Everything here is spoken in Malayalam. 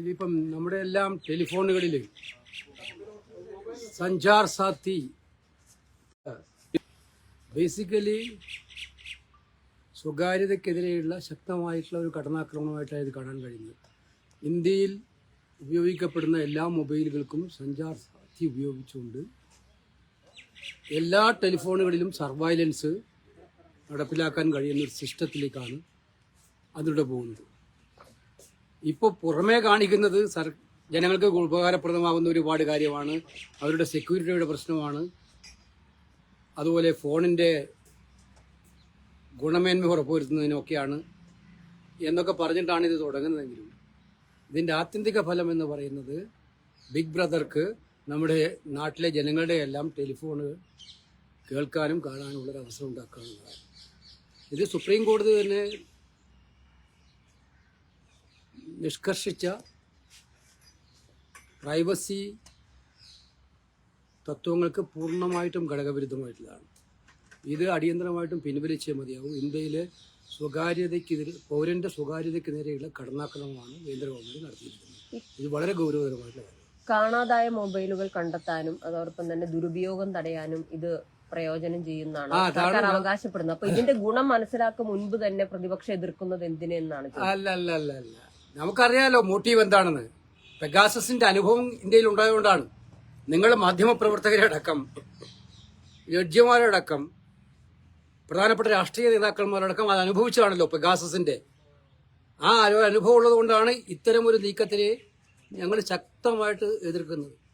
ഇതിപ്പം നമ്മുടെ എല്ലാം ടെലിഫോണുകളിൽ സഞ്ചാർ സാത്തി ബേസിക്കലി സ്വകാര്യതയ്ക്കെതിരെയുള്ള ശക്തമായിട്ടുള്ള ഒരു കടന്നാക്രമണമായിട്ടാണ് ഇത് കാണാൻ കഴിയുന്നത്. ഇന്ത്യയിൽ ഉപയോഗിക്കപ്പെടുന്ന എല്ലാ മൊബൈലുകൾക്കും സഞ്ചാർ സാത്തി ഉപയോഗിച്ചുകൊണ്ട് എല്ലാ ടെലിഫോണുകളിലും സർവൈലൻസ് നടപ്പിലാക്കാൻ കഴിയുന്ന ഒരു സിസ്റ്റത്തിലേക്കാണ് അതിലൂടെ പോകുന്നത്. ഇപ്പോൾ പുറമേ കാണിക്കുന്നത് സർ ജനങ്ങൾക്ക് ഉപകാരപ്രദമാകുന്ന ഒരുപാട് കാര്യമാണ്. അവരുടെ സെക്യൂരിറ്റിയുടെ പ്രശ്നമാണ്. അതുപോലെ ഫോണിന്റെ ഗുണമേന്മ ഉറപ്പുവരുത്തുന്നതിനൊക്കെയാണ് എന്നൊക്കെ പറഞ്ഞിട്ടാണ് ഇത് തുടങ്ങുന്നതെങ്കിലും. ഇതിന്റെ ആത്യന്തിക ഫലം എന്ന് പറയുന്നത് ബിഗ് ബ്രദർക്ക് നമ്മുടെ നാട്ടിലെ ജനങ്ങളുടെ എല്ലാം ടെലിഫോണ് കേൾക്കാനും കാണാനുമുള്ളൊരു അവസരം ഉണ്ടാക്കാനുള്ളതാണ്. ഇത് സുപ്രീം കോടതി തന്നെ നിഷ്കർഷിച്ച പ്രൈവസി തത്വങ്ങൾക്ക് പൂർണമായിട്ടും ഘടകവിരുദ്ധമായിട്ടുള്ളതാണ്. ഇത് അടിയന്തരമായിട്ടും പിൻവലിച്ചേ മതിയാവും. ഇന്ത്യയിലെ സ്വകാര്യതയ്ക്കെതിരെ പൗരന്റെ സ്വകാര്യതയ്ക്ക് നേരെയുള്ള കടന്നാക്രമണമാണ് കേന്ദ്ര ഗവൺമെന്റ് നടത്തിയിരിക്കുന്നത്. ഇത് വളരെ ഗൗരവതരമായിട്ടുള്ള കാണാതായ മൊബൈലുകൾ കണ്ടെത്താനും അതോടൊപ്പം തന്നെ ദുരുപയോഗം തടയാനും ഇത് പ്രയോജനം ചെയ്യുന്നതാണ്. സർക്കാർ അവകാശപ്പെടുന്നത്. അപ്പൊ ഇതിന്റെ ഗുണം മനസ്സിലാക്കും മുൻപ് തന്നെ പ്രതിപക്ഷം എതിർക്കുന്നത് എന്തിനെന്നാണ്. അല്ല അല്ല അല്ല അല്ല നമുക്കറിയാലോ മോട്ടീവ് എന്താണെന്ന്. പെഗാസസിന്റെ അനുഭവം ഇന്ത്യയിൽ ഉണ്ടായതുകൊണ്ടാണ്. നിങ്ങൾ മാധ്യമപ്രവർത്തകരടക്കം ജഡ്ജിമാരടക്കം പ്രധാനപ്പെട്ട രാഷ്ട്രീയ നേതാക്കന്മാരടക്കം അത് അനുഭവിച്ചതാണല്ലോ പെഗാസസിന്റെ ആ അനു- അനുഭവം ഉള്ളതുകൊണ്ടാണ് ഇത്തരമൊരു നീക്കത്തിനെ ഞങ്ങൾ ശക്തമായിട്ട് എതിർക്കുന്നത്.